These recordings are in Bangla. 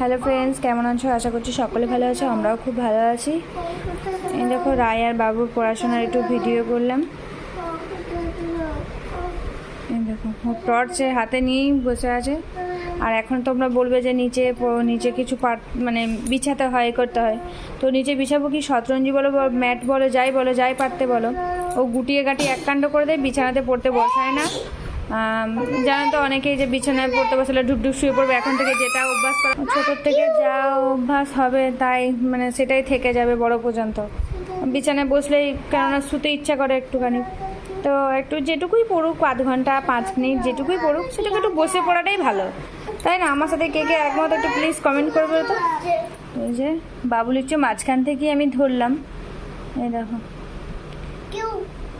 হ্যালো ফ্রেন্ডস, কেমন আছো? আশা করছি সকলে ভালো আছো, আমরাও খুব ভালো আছি। এই দেখো, রায় আর বাবুর পড়াশোনার একটু ভিডিও করলাম। দেখো টর্চ হাতে নিয়েই বসে আছে। আর এখন তোমরা বলবে যে নিচে নিচে কিছু পাট মানে বিছাতে হয়, করতে হয়। তো নিচে বিছাবো কি? শতরঞ্জি বলো ম্যাট বলো, যাই বলো, যাই পারতে বলো। ও গুটিয়ে গাটিয়ে এক কাণ্ড করে দেয়, বিছানাতে পড়তে বসায় না। জানো তো অনেকেই যে বিছানায় পড়তে বসলে ঢুক ঢুক শুয়ে পড়বে এখন থেকে যেটা অভ্যাস করা ছোটোর থেকে যা অভ্যাস হবে তাই মানে সেটাই থেকে যাবে বড় পর্যন্ত। বিছানায় বসলেই কেননা শুতে ইচ্ছা করে একটুখানি। তো একটু যেটুকুই পড়ুক আধ ঘণ্টা পাঁচ মিনিট যেটুকুই পড়ুক সেটুকু একটু বসে পড়াটাই ভালো। তাই না? আমার সাথে কে কে একমত একটু প্লিজ কমেন্ট করবে তো। এই যে বাবুলির চেয়ে মাঝখান থেকেই আমি ধরলাম। এই দেখো।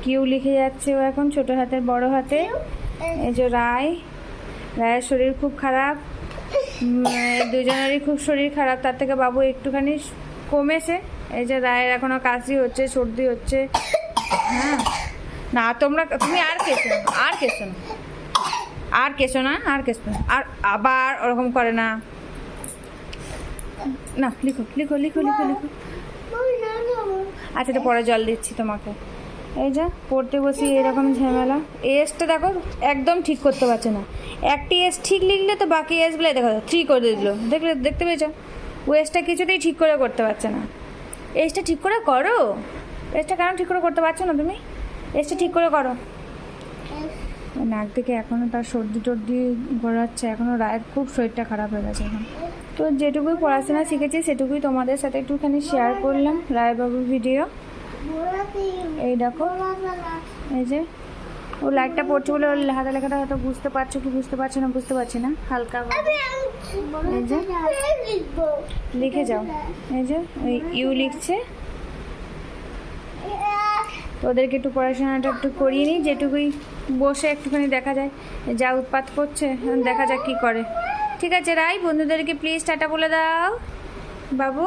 কিউ। লিখে যাচ্ছে ও এখন ছোট হাতের বড় হাতে এই যে রায়। রায়ের শরীর খুব খারাপ। দুজনেরই খুব শরীর খারাপ। তার থেকে বাবু একটুখানি কমেছে। এই যে রায়ের এখনও কাশি হচ্ছে, সর্দি হচ্ছে। হ্যাঁ। না, তোমরা, তুমি আর কেছো আর কেছো না। আর কেছো না, আর কেছো না। আর আবার ওরকম করে না। না, লিখো লিখো লিখো লিখো লিখো। আচ্ছা এটা পরে জল দিচ্ছি তোমাকে। এই যে, পড়তে বসি, এরকম ঝামেলা। এসটা দেখো, একদম ঠিক করতে পারছে না। একটি এস ঠিক লিখলে তো বাকি এসগুলো দেখো থ্রি করে দিল। দেখলে, দেখতে পেয়েছ? ও এসটা কিছুতেই ঠিক করে করতে পারছে না। এসটা ঠিক করে করো? এসটা কেন ঠিক করে করতে পারছ না তুমি? এসটা ঠিক করে করো। নাক থেকে এখনও তার সর্দি টর্দি গড়াচ্ছে এখনও রায়ের খুব শরীরটা খারাপ হয়ে গেছে এখন। তো যেটুকুই পড়াশোনা শিখেছি, সেটুকুই তোমাদের সাথে একটুখানি শেয়ার করলাম, রায়বাবুর ভিডিও এই দেখো, এই যে, ও লাইটটা পড়ছে বলে ওর হাতে লেখাটা হয়তো বুঝতে পারছ কি বুঝতে পারছ না বুঝতে পারছি না। হালকা এই যে, লিখে যাও। এই যে, ওই ইউ লিখছে। তো ওদেরকে একটু পড়াশোনাটা একটু করিয়ে নিই, যেটুকুই বসে একটুখানি দেখা যায়, যা উৎপাত করছে, দেখা যাক কী করে। ঠিক আছে, রাই, বন্ধুদেরকে প্লিজ টাটা বলে দাও। বাবু?